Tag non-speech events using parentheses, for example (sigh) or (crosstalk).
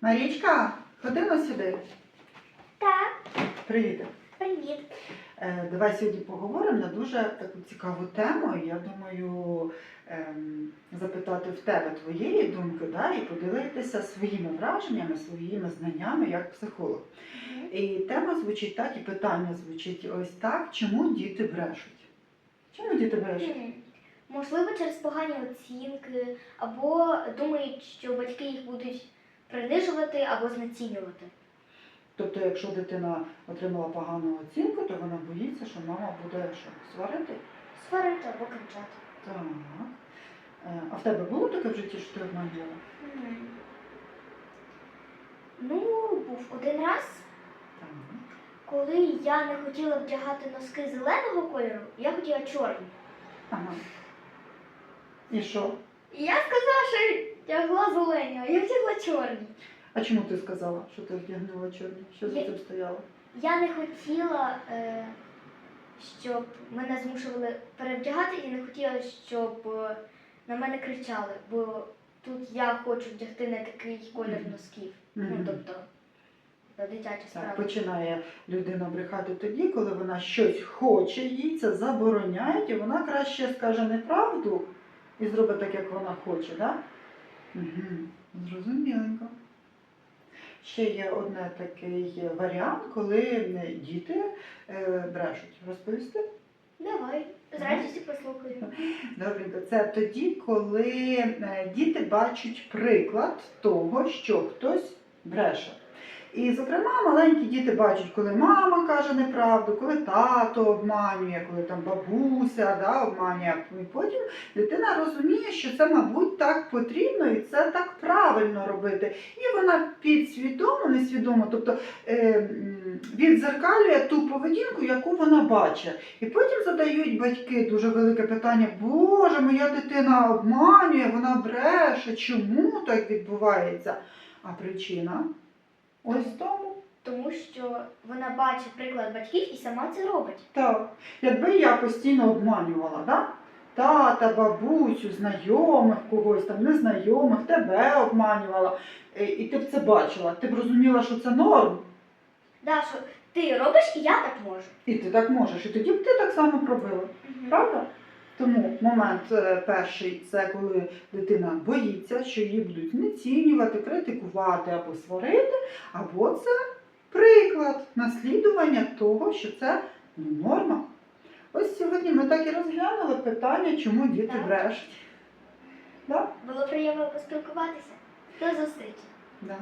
Марічка, ходи на сюди. Так, Привіт. привіт. Е, Давай сьогодні поговоримо на дуже таку цікаву тему. І Я думаю, ем, запитати в тебе твоєї думки да, і поділитися своїми враженнями, своїми знаннями як психолог. І тема звучить так, і питання звучить ось так: чому діти брешуть? Чому діти брешуть? Хм. Можливо, через погані оцінки, або думають, що батьки їх будуть принижувати або знецінювати. Тобто, якщо дитина отримала погану оцінку, то вона боїться, що мама буде що, сварити? Сварити або кричати. Так. Е, А в тебе було таке в житті, що ти обманювала? Ну, був один раз, Так. коли я не хотіла вдягати носки зеленого кольору, я хотіла чорні. Ага. І що? І я сказала, що вдягла зелені, а я вдягла чорні. А чому ти сказала, що ти вдягнула чорні? Що за Я- цим стояло? Я не хотіла, е, щоб мене змушували перевдягати, і не хотіла, щоб е, на мене кричали, бо тут я хочу вдягти не такий колір Мгм. носків. Мгм. Ну, тобто, це дитяча Так, справа. починає людина брехати тоді, коли вона щось хоче, їй це забороняють, і вона краще скаже неправду і зробить так, як вона хоче, так? Угу. Зрозуміленько. Ще є одне такий варіант, коли діти е, брешуть. Розповісти? Давай, з радістю послухаю. (laughs) Добренько, це тоді, коли е, діти бачать приклад того, що хтось бреше. І, зокрема, маленькі діти бачать, коли мама каже неправду, коли тато обманює, коли там бабуся да, обманює. І потім дитина розуміє, що це, мабуть, так потрібно і це так правильно робити. І вона підсвідомо, несвідомо, тобто е, відзеркалює ту поведінку, яку вона бачить. І потім задають батьки дуже велике питання: Боже, моя дитина обманює, вона бреше. Чому так відбувається? А причина ось тому. Тому що вона бачить приклад батьків і сама це робить. Так, якби я постійно обманювала, да? тата, бабусю, знайомих когось там, незнайомих, тебе обманювала, е, і ти б це бачила, ти б розуміла, що це норм, Да, що ти робиш, і я так можу. і ти так можеш, і тоді б ти так само пробила. Правда? Тому момент е, перший це коли дитина боїться, що її будуть знецінювати, критикувати або сварити, або це приклад наслідування того, що це ну, норма. Ось сьогодні ми так і розглянули питання, чому діти Так. брешуть. Да? Було приємно поспілкуватися. До зустрічі. Да.